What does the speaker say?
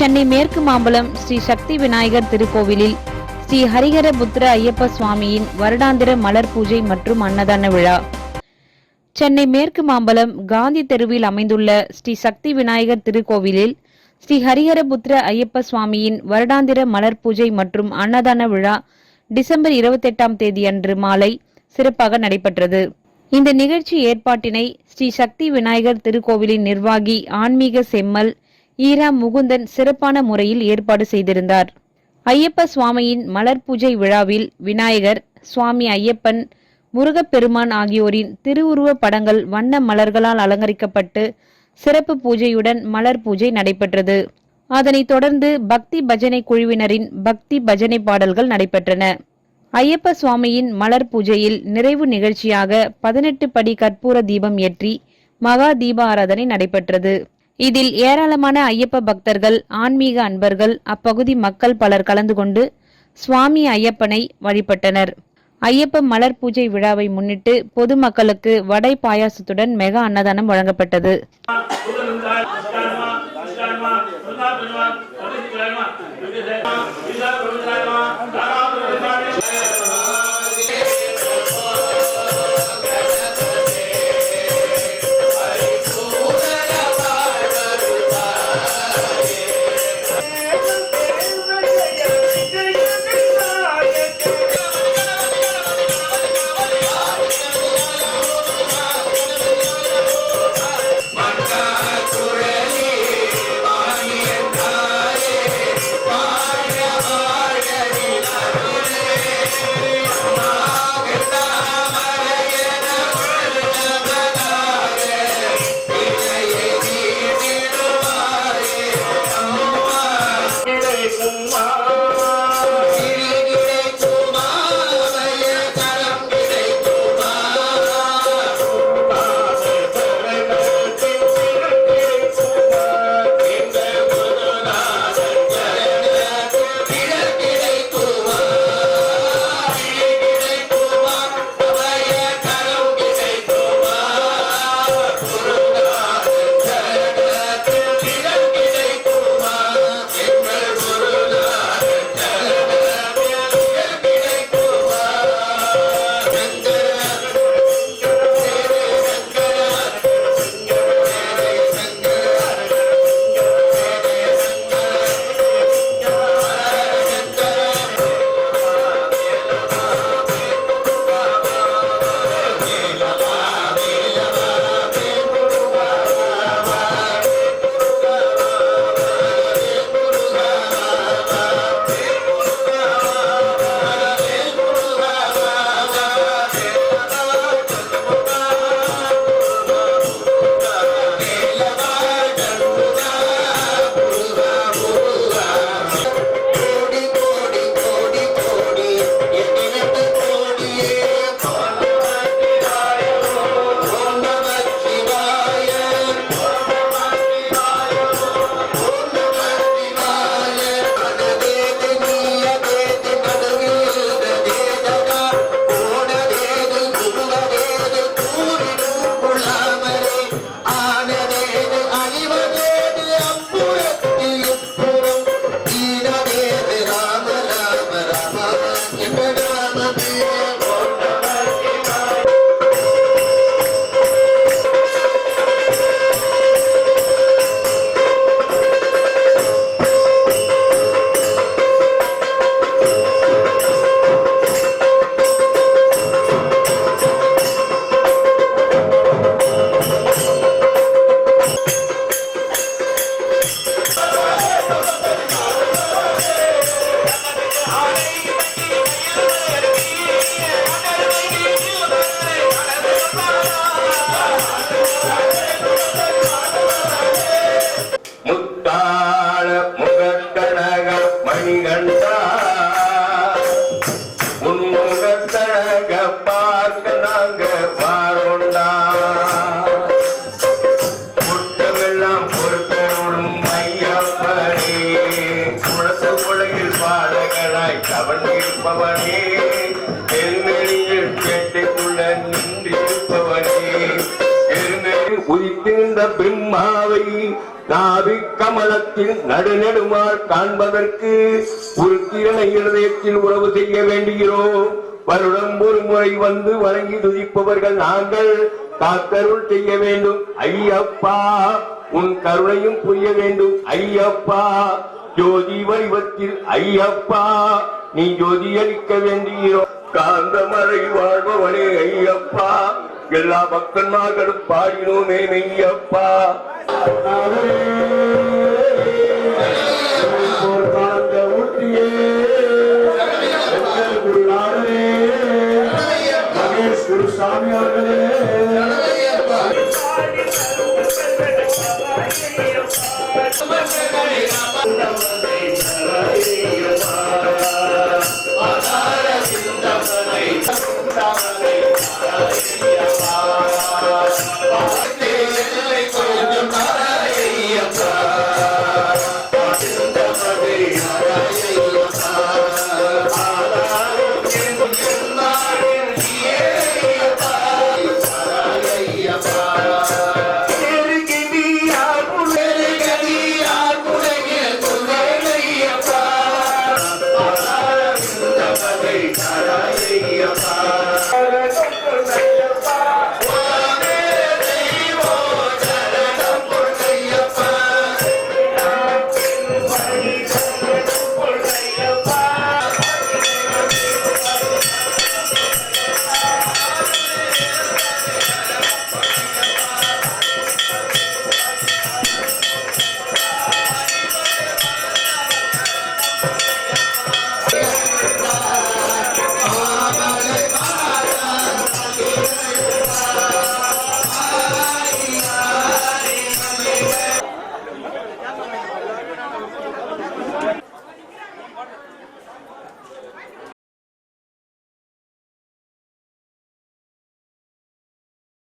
சென்னை மேற்கு மாம்பலம் ஸ்ரீ சக்தி விநாயகர் திருக்கோவிலில் ஸ்ரீ ஹரிஹரபுத்திர ஐயப்ப சுவாமியின் வருடாந்திர மலர் பூஜை மற்றும் அன்னதான விழா. சென்னை மேற்கு மாம்பலம் காந்தி தெருவில் அமைந்துள்ள ஸ்ரீ சக்தி விநாயகர் திருக்கோவிலில் ஸ்ரீ ஹரிஹரபுத்திர ஐயப்ப சுவாமியின் வருடாந்திர மலர் பூஜை மற்றும் அன்னதான விழா டிசம்பர் இருபத்தெட்டாம் தேதி அன்று மாலை சிறப்பாக நடைபெற்றது. இந்த நிகழ்ச்சி ஏற்பாட்டினை ஸ்ரீ சக்தி விநாயகர் திருக்கோவிலின் நிர்வாகி ஆன்மீக செம்மல் ஈரா முகுந்தன் சிறப்பான முறையில் ஏற்பாடு செய்திருந்தார். ஐயப்ப சுவாமியின் மலர் பூஜை விழாவில் விநாயகர் சுவாமி ஐயப்பன் முருகப்பெருமான் ஆகியோரின் திருவுருவ படங்கள் வண்ண மலர்களால் அலங்கரிக்கப்பட்டு சிறப்பு பூஜையுடன் மலர் பூஜை நடைபெற்றது. அதனைத் தொடர்ந்து பக்தி பஜனை குழுவினரின் பக்தி பஜனை பாடல்கள் நடைபெற்றன. ஐயப்ப சுவாமியின் மலர் பூஜையில் நிறைவு நிகழ்ச்சியாக பதினெட்டு படி கற்பூர தீபம் ஏற்றி மகா தீப ஆராதனை நடைபெற்றது. இதில் ஏராளமான ஐயப்ப பக்தர்கள் ஆன்மீக அன்பர்கள் அப்பகுதி மக்கள் பலர் கலந்து கொண்டு சுவாமி ஐயப்பனை வழிபட்டனர். ஐயப்ப மலர் பூஜை விழாவை முன்னிட்டு பொதுமக்களுக்கு வடை பாயாசத்துடன் மெகா அன்னதானம் வழங்கப்பட்டது. Jagapa. வந்த பிரம்மாவை நாவி கமலத்தில் நடுநெடுமால் காண்பதற்கு ஒரு திறனை இருதயத்தில் உறவு செய்ய வேண்டுகிறோம் வருடம் ஒரு முறை வந்து வணங்கி துதிப்பவர்கள் நாங்கள் காத்தருள் செய்ய வேண்டும். ஐயப்பா உன் கருணையும் புரிய வேண்டும். ஐயப்பா ஜோதி வடிவத்தில் ஐயப்பா நீ ஜோதி அளிக்க வேண்டுகிறோம். காந்தமலை வாழ்பவனே ஐயப்பா எல்லா பக்தன்மார்களும் பாடினோமே மெய்யப்பா.